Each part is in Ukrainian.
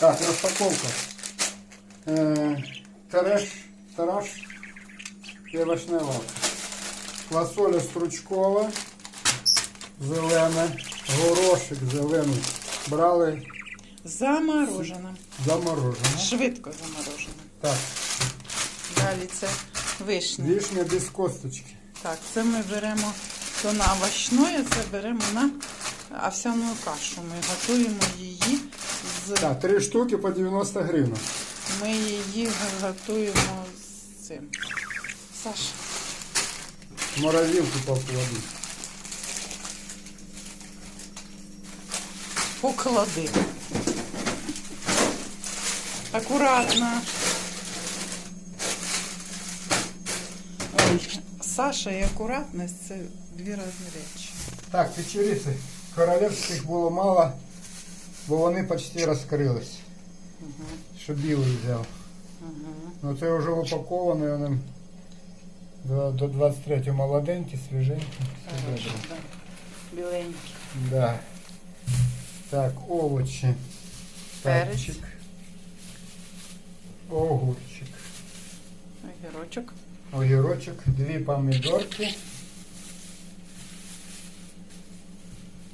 Так, розпаковка. Е, Тереш, тараш і вишнева. Квасоля стручкова, зелена, горошик зелений. Брали Заморожена. заморожено. Швидко заморожена. Так, Далі це вишня. вишня без косточки. Так, це ми беремо то на овощное, це беремо на овсяну кашу. Ми готуємо її з Так, три штуки по 90 гривень. ми її готуємо з цим. Саша, Муравілку покладу. поклади. Акуратно. Ой, Саша і акуратність це дві різні речі. Так, печериці. Королевських було мало, бо вони почти розкрились. Що білий взяв. Ну це вже упаковано, вони до, до 23 молоденькі, свіженькі. Хорошо, да. Біленькі. Да. Так, овочі. Перець. Перчик. Огурчик. Огірочок. Огірочок, дві помідорки.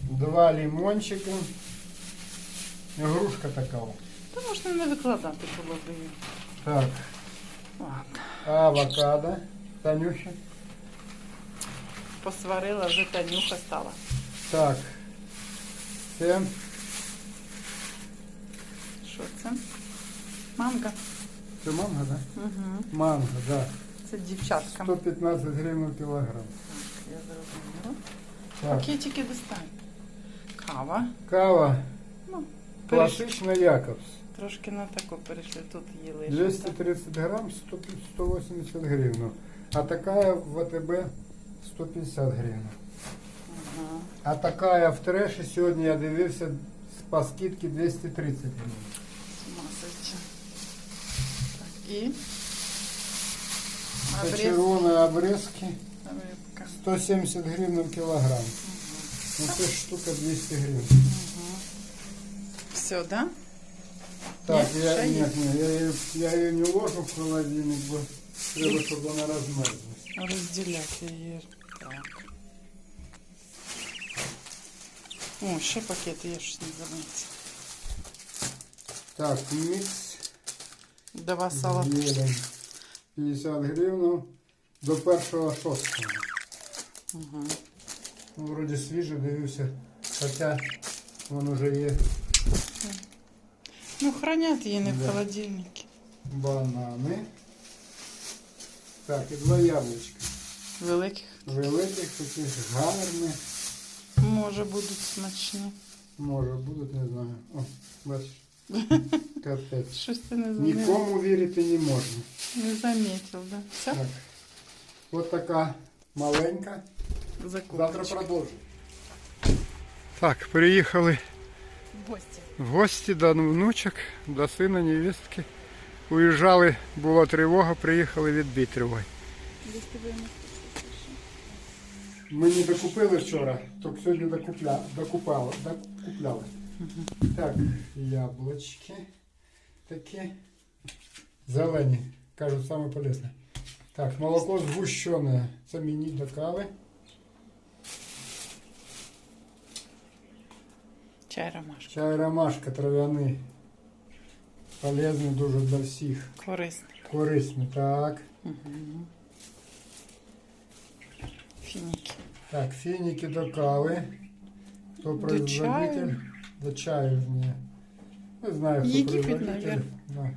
Два лимончика. Грушка така. о. Та можна не викладати було б її. Так, Ладно. авокадо. Танюша. Посварила, вже Танюха стала. Так. Це Що це? Манго. Це манго, да? Угу. Манго, да. Це дівчатка. 115 гривень кілограм. Я зрозуміла. Так. Пакетики достань. Кава. Кава. Ну, переш... Класична Якобс. Трошки на таку перейшли. Тут її лише. 230 грамм 180 гривен. А такая в ВТБ 150 гривен. Ага. А такая в треші сьогодні я дивився по скидці 230 гривень. Ума. Так, і обрезки Рибка. 170 гривень кілограм. Ну це штука 200 гривень. Все, да? Так, Ні, я, ще ні, є. ні, я, її- я її не ложу в холодильник, бо треба, щоб вона розмерзлась. Розділяти її. Так. О, ще пакети, я щось не заметила. Так, мікс. Два салат. Зелень 50 гривень до першого шостого. Угу. Ну, вроді свіжий, дивився. Хоча він уже є Ну, хранять її не в Да. холодильнику. банани. Так, і два яблучка. Великих. Великих, таких гарних. Може будуть смачні. Може будуть, не знаю. О, бачиш. Капець. Щось ти не замітив. Нікому вірити не можна. Не замітив, да? Все? Так. От така маленька. Завтра Закупочка. продовжимо. Так, приїхали В гості. в гості до внучок, до сина, невістки. Уїжджали, була тривога, приїхали відбити тривогу. Десь Ми не докупили вчора, тільки сьогодні докупля, докупали, докупляли. Так, яблучки такі. Зелені, кажуть, саме. Так, молоко згущене. Це мені до кави. Чай ромашка. Чай ромашка трав'яний. Полезний дуже для всіх. Корисний. Корисний. Так. Фініки. Так, фініки до кави. Хто производитель? чаю? До чаю. Ні. Не знаю, хто Єгипет, производитель. навер- Да.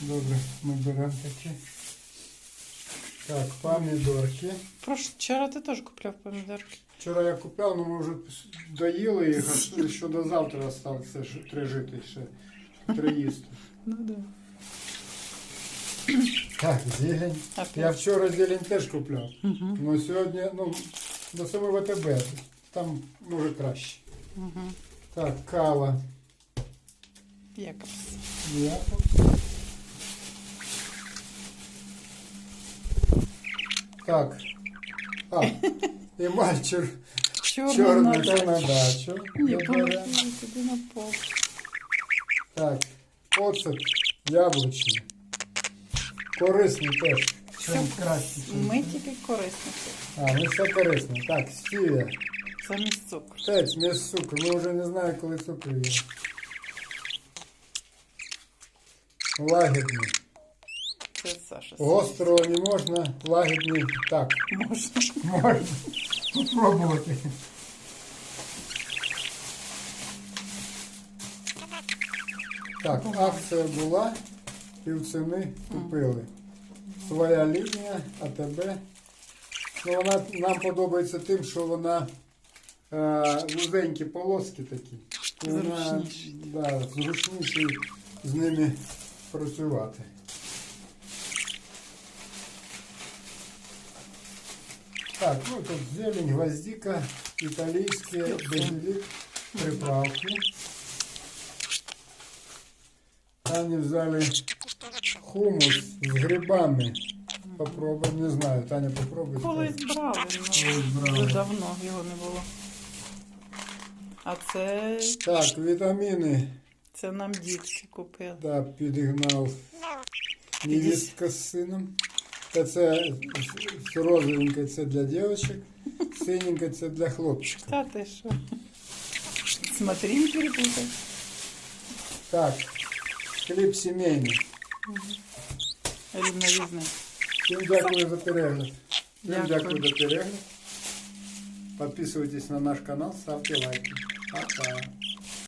Добре, ми беремо такі. Так, помідорки. Прош... Вчора ти теж купляв помідорки. Вчора я купляв, але ми вже доїли їх, а що до завтра залишилося ще три жити ще. Три їсти. Ну да. Так, зелень. Я вчора зелень теж купляв. Угу. Ну сьогодні, ну, до саме ВТБ. Там може краще. Угу. Так, кава. Якобс. Якобс. Так. А, і чорний та на дачу. Ні, Добре. на пол. Так, оцет яблучний. Корисний теж. Чим краще. чим- Ми тільки корисні. А, ну все корисно. Так, стівія. Замість цукру. Тець, без цукру. Ми вже не знаємо, коли цукру є. Лагідний. Це Саша. Гострого не можна, лагідний так. Можна. Можна попробувати. Так, акція була, півціни купили. Своя лінія, АТБ. Ну, вона нам подобається тим, що вона е, вузенькі полоски такі. Вона да, зручніше з ними працювати. Так, ну тут зелень, гвоздика, італійські, базилік, приправки. Тані взяли хумус з грибами. Попробуємо, не знаю, Таня попробуй. Колись брали, Колись ну вже давно його не було. А це, Так, вітаміни. це нам дітки купили. Да, підігнав невістка з сином. Та це розовеньке це для дівчинок, синеньке це для хлопчика. Та ти що? Смотри, не перепутай. Так, хліб сімейний. Рівновізний. Всім дякую за перегляд. Всім Дякую. дякую за перегляд. Підписуйтесь на наш канал, ставте лайки. Пока.